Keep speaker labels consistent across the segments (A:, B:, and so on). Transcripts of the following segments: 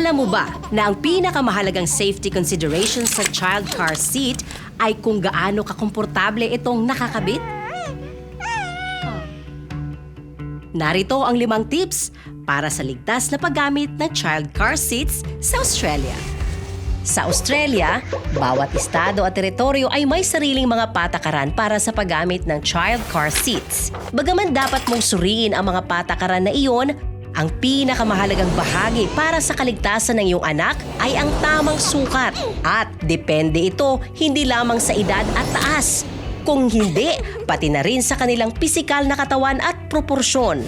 A: Alam mo ba na ang pinakamahalagang safety consideration sa child car seat ay kung gaano kakomportable itong nakakabit? Narito ang limang tips para sa ligtas na paggamit ng child car seats sa Australia. Sa Australia, bawat estado at teritoryo ay may sariling mga patakaran para sa paggamit ng child car seats. Bagaman dapat mong suriin ang mga patakaran na iyon, ang pinakamahalagang bahagi para sa kaligtasan ng iyong anak ay ang tamang sukat. At depende ito hindi lamang sa edad at taas, kung hindi, pati na rin sa kanilang pisikal na katawan at proporsyon.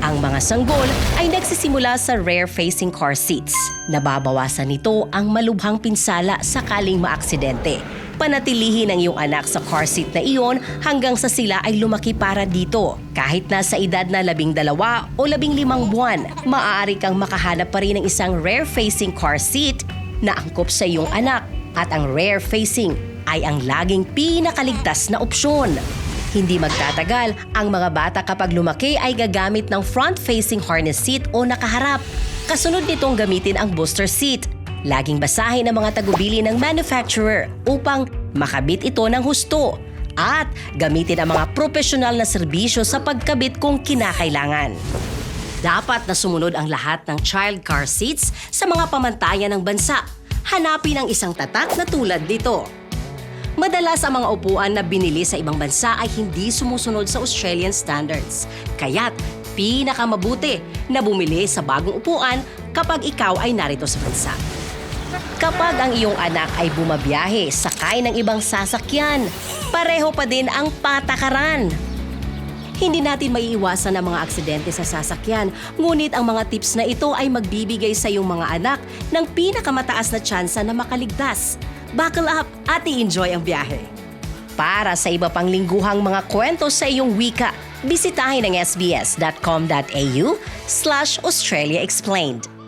A: Ang mga sanggol ay nagsisimula sa rear-facing car seats. Nababawasan nito ang malubhang pinsala sakaling maaksidente. Panatilihin ang iyong anak sa car seat na iyon hanggang sa sila ay lumaki para dito. Kahit nasa edad na labing dalawa o labing limang buwan, maaari kang makahanap pa rin ng isang rear-facing car seat na angkop sa iyong anak. At ang rear-facing ay ang laging pinakaligtas na opsyon. Hindi magtatagal, ang mga bata kapag lumaki ay gagamit ng front-facing harness seat o nakaharap. Kasunod nitong gamitin ang booster seat. Laging basahin ang mga tagubili ng manufacturer upang makabit ito ng husto. At gamitin ang mga profesional na serbisyo sa pagkabit kung kinakailangan. Dapat na sumunod ang lahat ng child car seats sa mga pamantayan ng bansa. Hanapin ang isang tatak na tulad nito. Madalas ang mga upuan na binili sa ibang bansa ay hindi sumusunod sa Australian standards. Kaya't pinakamabuti na bumili sa bagong upuan kapag ikaw ay narito sa bansa. Kapag ang iyong anak ay bumabiyahe, sakay ng ibang sasakyan, pareho pa din ang patakaran. Hindi natin maiiwasan ang mga aksidente sa sasakyan, ngunit ang mga tips na ito ay magbibigay sa iyong mga anak ng pinakamataas na tsansa na makaligtas. Buckle up at i-enjoy ang biyahe. Para sa iba pang lingguhang mga kwento sa iyong wika, bisitahin ang sbs.com.au slash Australia Explained.